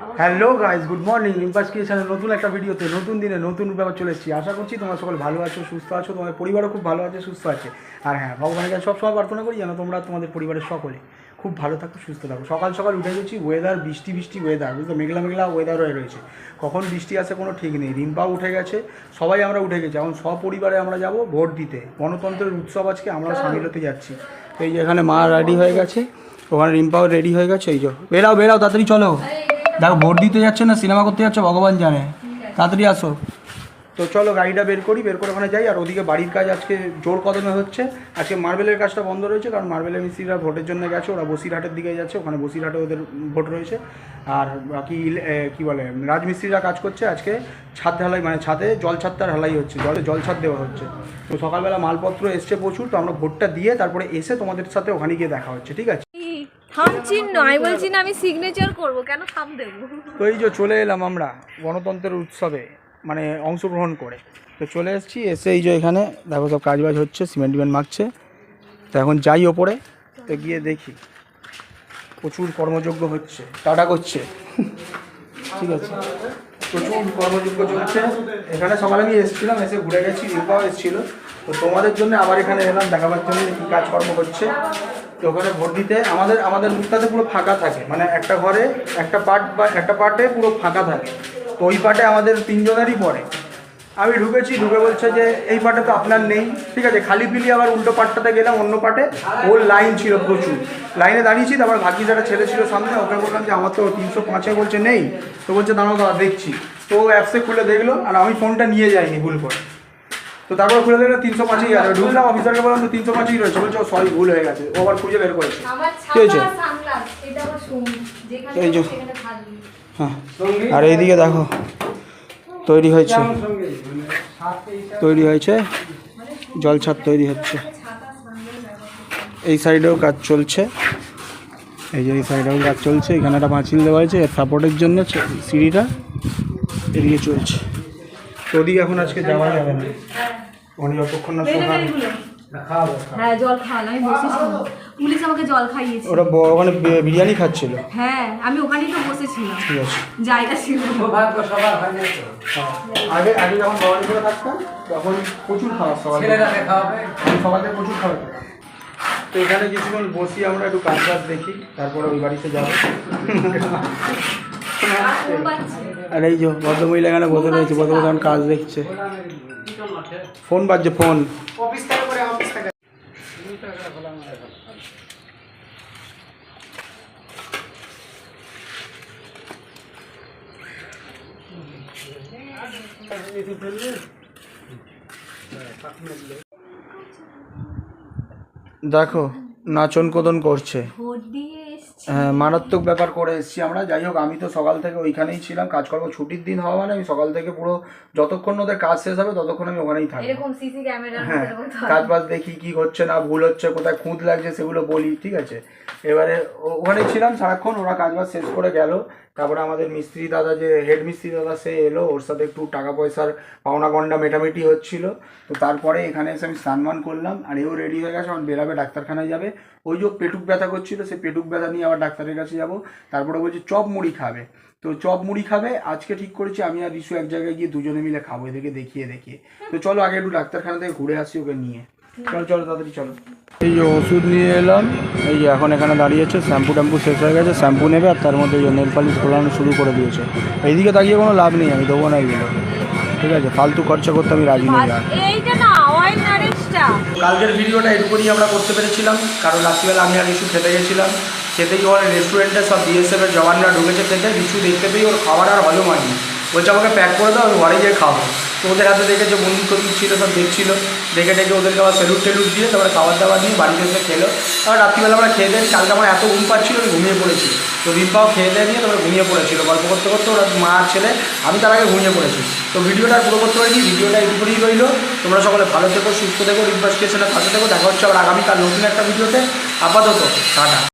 Hello guys good morning রিম্পাস ক্রিয়েশনের নতুন একটা ভিডিওতে নতুন দিনে নতুন ব্যাপার চলে এসেছি। আশা করছি তোমরা সকল ভালো আছো, সুস্থ আছো, তোমাদের পরিবারও খুব ভালো আছে, সুস্থ আছে। আর হ্যাঁ ভগবানের কাছে সবসময় প্রার্থনা করি যেন তোমরা তোমাদের পরিবারের সকলে খুব ভালো থাকো, সুস্থ থাকো। সকাল সকাল উঠে গেছি ওয়েদার বৃষ্টি বৃষ্টি ওয়েদার বুঝতে মেঘলা মেঘলা ওয়েদার হয়ে রয়েছে। কখন বৃষ্টি আসে কোনো ঠিক নেই। রিম্পাও উঠে গেছে, সবাই আমরা উঠে গেছি। এখন সপরিবারে আমরা যাব ভোট দিতে। গণতন্ত্রের উৎসব আজকে, আমরা সামিল হতে যাচ্ছি। এই যে এখানে মা রেডি হয়ে গেছে, ওখানে রিম্পাও রেডি হয়ে গেছে। এই যে বেরাও বেরাও তাড়াতাড়ি চলো। দেখো, ভোট দিতে যাচ্ছে না, সিনেমা করতে যাচ্ছে, ভগবান জানে। তাড়াতাড়ি আসো। তো চলো, গাড়িটা বের করি, বের করে ওখানে যাই, আর ওদিকে বাড়ির কাজ আজকে জোর কদমে হচ্ছে। আজকে মার্বেলের কাজটা বন্ধ রয়েছে, কারণ মার্বেলের মিস্ত্রিরা ভোটের জন্য গেছে, ওরা বসিরহাটের দিকে যাচ্ছে, ওখানে বসিরহাটে ওদের ভোট রয়েছে। আর বাকি কি বলে, রাজমিস্ত্রিরা কাজ করছে আজকে, ছাদ ঢালাই মানে ছাদে জল ছাদটা ঢালাই হচ্ছে, জলে জল ছাদ দেওয়া হচ্ছে। তো সকালবেলা মালপত্র এসছে প্রচুর, তো আমরা ভোটটা দিয়ে তারপরে এসে তোমাদের সাথে ওখানে গিয়ে দেখা হচ্ছে, ঠিক আছে? আমি বলছি না, আমি সিগনেচার করব, কেন তো এই যে চলে এলাম আমরা গণতন্ত্রের উৎসবে মানে অংশগ্রহণ করে। তো চলে এসেছি, এসে এই যে এখানে, দেখো সব কাজবাজ হচ্ছে, সিমেন্ট টিমেন্ট মাখছে। তো এখন যাই ওপরে, তো গিয়ে দেখি। প্রচুর কর্মযোগ্য হচ্ছে, টাটা করছে। ঠিক আছে। প্রচুর কর্মযোগ্য চলছে। এখানে সকালে আমি এসেছিলাম, এসে ঘুরে গেছি রিম্পাও এসেছিল। তো তোমাদের জন্য আবার এখানে এলাম, দেখাবার জন্য কী কাজকর্ম হচ্ছে। তো ওখানে ভোট দিতে আমাদের আমাদের মুখটাতে পুরো ফাঁকা থাকে। মানে একটা ঘরে একটা পার্ট বা একটা পার্টে পুরো ফাঁকা থাকে। তো ওই পার্টে আমাদের তিনজনেরই পড়ে। আমি ঢুকেছি, ঢুকে বলছে যে এই পার্টে তো আপনার নেই। ঠিক আছে, খালি পিলি আবার উল্টো পার্টটাতে গেলাম, অন্য পার্টে। ওর লাইন ছিল প্রচুর। লাইনে দাঁড়িয়েছি, তারপর ভাগ্যি যারা ছেলে ছিল সামনে, ওকে বললাম যে আমার তো তিনশো পাঁচে বলছে নেই। তো বলছে, দাঁড়াও দাঁড়া দেখছি। তো ও অ্যাপসে খুলে দেখল, আর আমি ফোনটা নিয়ে যাইনি ভুল করে। তো তারপর খুলে দেখল তিনশো পাঁচই আছে ঢুকলাম অফিসারকে বললাম তো তিনশো পাঁচই রয়েছে। বলছে সরি ভুল হয়ে গেছে। ও আবার খুঁজে বের করেছে। আমার কি হয়েছে? এই যে। হ্যাঁ। আর এইদিকে দেখো তৈরি হয়েছে। তৈরি হয়েছে জল ছাদ তৈরি হচ্ছে। এই সাইডেও কাজ চলছে। এই যে এই সাইডেও কাজ চলছে। এখানে একটা পাঁচিল দেওয়া হয়েছে এর সাপোর্টের জন্য সিঁড়িটা এদিকে চলছে। তো ওদিকে এখন আজকে যাওয়া যাবে না। উনি যতক্ষণ না সোহান হ্যাঁ জল খাওয়ালাম আমি বসেছিলাম পুলিশ আমাকে জল খাইয়েছে ওরা ওখানে বিরিয়ানি খাচ্ছিল? হ্যাঁ আমি ওখানেই তো বসেছিলাম। ঠিক আছে। জায়গা ছিল। আগে আগে যখন ভবানী করে থাকতাম তখন প্রচুর খাবার সবাই আমি সবাইকে প্রচুর খাবার তো এখানে কিছুক্ষণ বসি আমরা একটু কাজ বাজ দেখি তারপরে ওই বাড়িতে যাব। আর এই যে ভদ্রমহিলা এখানে বসে রয়েছে এখন কাজ দেখছে। ফোন বাজছে, ফোন। দেখো নাচন কোদন করছে ভোট দিয়ে এসছি হ্যাঁ মারাত্মক ব্যাপার করে এসেছি আমরা। যাই হোক আমি তো সকাল থেকে ওইখানেই ছিলাম। কাজকর্ম ছুটির দিন হওয়া মানে আমি সকাল থেকে পুরো যতক্ষণ ওদের কাজ শেষ হবে ততক্ষণ আমি ওখানেই ক্যামেরার হ্যাঁ কাজ বাজ দেখি কি হচ্ছে না ভুল হচ্ছে কোথায় খুঁত লাগছে সেগুলো বলি ঠিক আছে? এবারে ওখানেই ওখানে ছিলাম সারাক্ষণ ওরা কাজ বাজ শেষ করে গেল। তারপরে আমাদের মিস্ত্রি দাদা যে হেড মিস্ত্রি দাদা, সে এলো, ওর সাথে একটু টাকা পয়সার পাওনা গন্ডা মেটামেটি হচ্ছিল। তো তারপরে এখানে এসে আমি স্নান করলাম, আর এও রেডি হয়ে গেছে, আমার বেরাবে ডাক্তারখানায় যাবে। ওই যে পেটুক ব্যথা করছিল, সে পেটুক ব্যথা নিয়ে আবার ডাক্তারের কাছে যাব। তারপরে বলছে, চপ মুড়ি খাবে। তো চপ মুড়ি খাবে, আজকে ঠিক করেছি, আমি আর রিশু এক জায়গায় গিয়ে দুজনে মিলে খাব, এদেরকে দেখিয়ে দেখিয়ে। তো চলো আগে একটু ডাক্তারখানা থেকে ঘুরে আসি, ওকে নিয়ে। চলো চলো তাড়াতাড়ি চলো। এই যে ওষুধ নিয়ে এলাম এই যে এখন এখানে দাঁড়িয়েছে শ্যাম্পু ট্যাম্পু শেষ হয়ে গেছে শ্যাম্পু নেবে আর তার মধ্যে নেল পালিশ খোলানো শুরু করে দিয়েছে। এইদিকে তাকিয়ে কোনো লাভ নেই আমি দেবো না এগুলো ঠিক আছে ফালতু খরচা করতে আমি রাজি নেই কালকের ভিডিওটা এটুকুনি আমরা করতে পেরেছিলাম কারণ রাত্রিবেলা আমি আর রিশু খেতে গেছিলাম। খেতে গিয়ে ওর রেস্টুরেন্টে সব বিএসএফ এর জওয়ানরা ঢুকেছে খেতে রিশু দেখতে পেয়ে ওর খাবার আর হজম হয়নি। বলছে, আমাকে প্যাক করে দাও, আমি ঘরে গিয়ে খাব। তো ওদের হাতে দেখেছে, বন্ধু টন্ধু ছিল, সব দেখছিলো। দেখে দেখে ওদেরকে আবার সেলুট টেলুট দিয়ে তারপরে খাবার দাবার দিয়ে বাড়িতে এসে খেলো। তারপর রাত্রিবেলা আমরা খেয়ে দেয়, কালকে আমার এত ঘুম পাচ্ছিল, আমি ঘুমিয়ে পড়েছি। তো রিম্পাও খেয়ে দিয়ে নিয়ে তারপরে ঘুমিয়ে পড়েছিল। গল্প করতে করতে ওরা মা ছেলে, আমি তার আগে ঘুমিয়ে পড়েছি। তো ভিডিওটা পুরো করতে পারিনি, ভিডিওটা এইটুকুই রইল। তোমরা সকলে ভালো থেকো, সুস্থ থেকো রিম্পাস স্টেশনের পাশে থেকো। দেখা হচ্ছে আবার আগামীকাল নতুন একটা ভিডিওতে। আপাতত, টাটা।